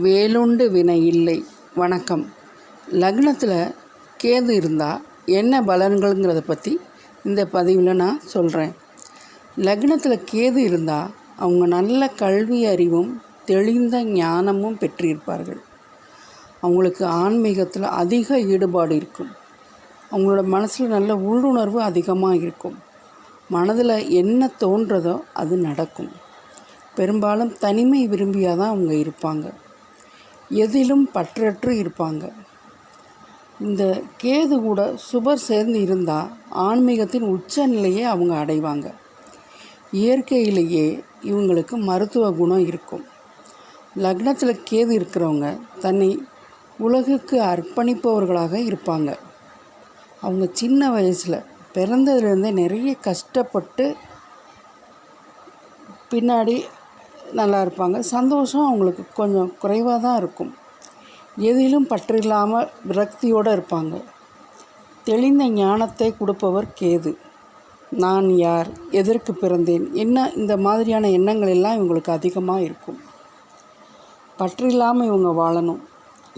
வேலுண்டு வினை இல்லை. வணக்கம். லக்னத்தில் கேது இருந்தால் என்ன பலன்கள்ங்கிறத பற்றி இந்த பதிவில் நான் சொல்கிறேன் லக்னத்தில் கேது இருந்தால் அவங்க நல்ல கல்வி அறிவும் தெளிந்த ஞானமும் பெற்றிருப்பார்கள். அவங்களுக்கு ஆன்மீகத்தில் அதிக ஈடுபாடு இருக்கும். அவங்களோட மனசில் நல்ல உள்ளுணர்வு அதிகமாக இருக்கும். மனதில் என்ன தோன்றதோ அது நடக்கும். பெரும்பாலும் தனிமை விரும்பியாக தான் அவங்க இருப்பாங்க. எதிலும் பற்றற்று இருப்பாங்க. இந்த கேது கூட சுபர் சேர்ந்து இருந்தால் ஆன்மீகத்தின் உச்ச நிலையை அவங்க அடைவாங்க. இயற்கையிலேயே இவங்களுக்கு மருத்துவ குணம் இருக்கும். லக்னத்தில் கேது இருக்கிறவங்க தன்னை உலகுக்கு அர்ப்பணிப்பவர்களாக இருப்பாங்க. அவங்க சின்ன வயசில் பிறந்ததுலேருந்தே நிறைய கஷ்டப்பட்டு பின்னாடி நல்லா இருப்பாங்க சந்தோஷம் அவங்களுக்கு கொஞ்சம் குறைவாக தான் இருக்கும். எதிலும் பற்று இல்லாமல் விரக்தியோடு இருப்பாங்க. தெளிந்த ஞானத்தை கொடுப்பவர் கேது. நான் யார்? எதற்கு பிறந்தேன்? என்ன இந்த மாதிரியான எண்ணங்கள் எல்லாம் இவங்களுக்கு அதிகமாக இருக்கும். பற்று இல்லாமல் இவங்க வாழணும்.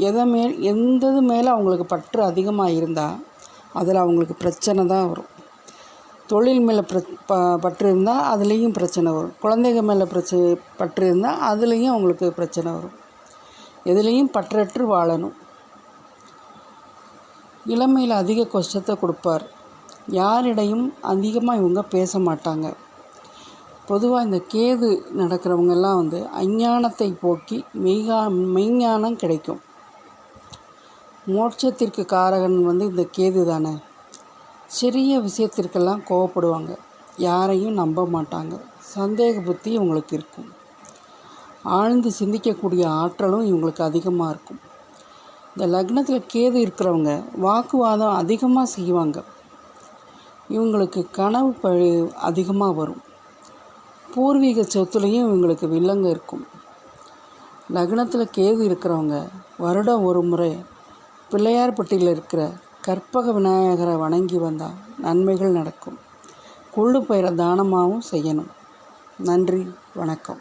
எதை மேல் எந்தது மேலே அவங்களுக்கு பற்று அதிகமாக இருந்தால் அதில் அவங்களுக்கு பிரச்சனை தான் வரும். தொழில் மேலே பிர ப பற்று இருந்தால் அதுலேயும் பிரச்சனை வரும். குழந்தைங்க மேலே பிரச்சனை பற்று இருந்தால் அதுலேயும் அவங்களுக்கு பிரச்சனை வரும். எதுலேயும் பற்றற்று வாழணும். இளமையில் அதிக கஷ்டத்தை கொடுப்பார். யாரிடையும் அதிகமாக இவங்க பேச மாட்டாங்க. பொதுவாக இந்த கேது நடக்கிறவங்கெல்லாம் வந்து அஞ்ஞானத்தை போக்கி மெய்கா மெய்ஞானம் கிடைக்கும். மோட்சத்திற்கு காரகன் வந்து இந்த கேது தானே சிறிய விஷயத்திற்கெல்லாம் கோவப்படுவாங்க. யாரையும் நம்ப மாட்டாங்க. சந்தேக புத்தி இவங்களுக்கு இருக்கும். ஆழ்ந்து சிந்திக்கக்கூடிய ஆற்றலும் இவங்களுக்கு அதிகமாக இருக்கும். இந்த லக்னத்தில் கேது இருக்கிறவங்க வாக்குவாதம் அதிகமாக செய்வாங்க. இவங்களுக்கு கனவு பழி அதிகமாக வரும். பூர்வீக சொத்துலேயும் இவங்களுக்கு வில்லங்க இருக்கும். லக்னத்தில் கேது இருக்கிறவங்க வருடம் ஒரு முறை பிள்ளையார்பட்டியில் இருக்கிற கற்பக விநாயகரை வணங்கி வந்தால் நன்மைகள் நடக்கும். கொள்ளு பயிரை தானமாகவும் செய்யணும். நன்றி வணக்கம்.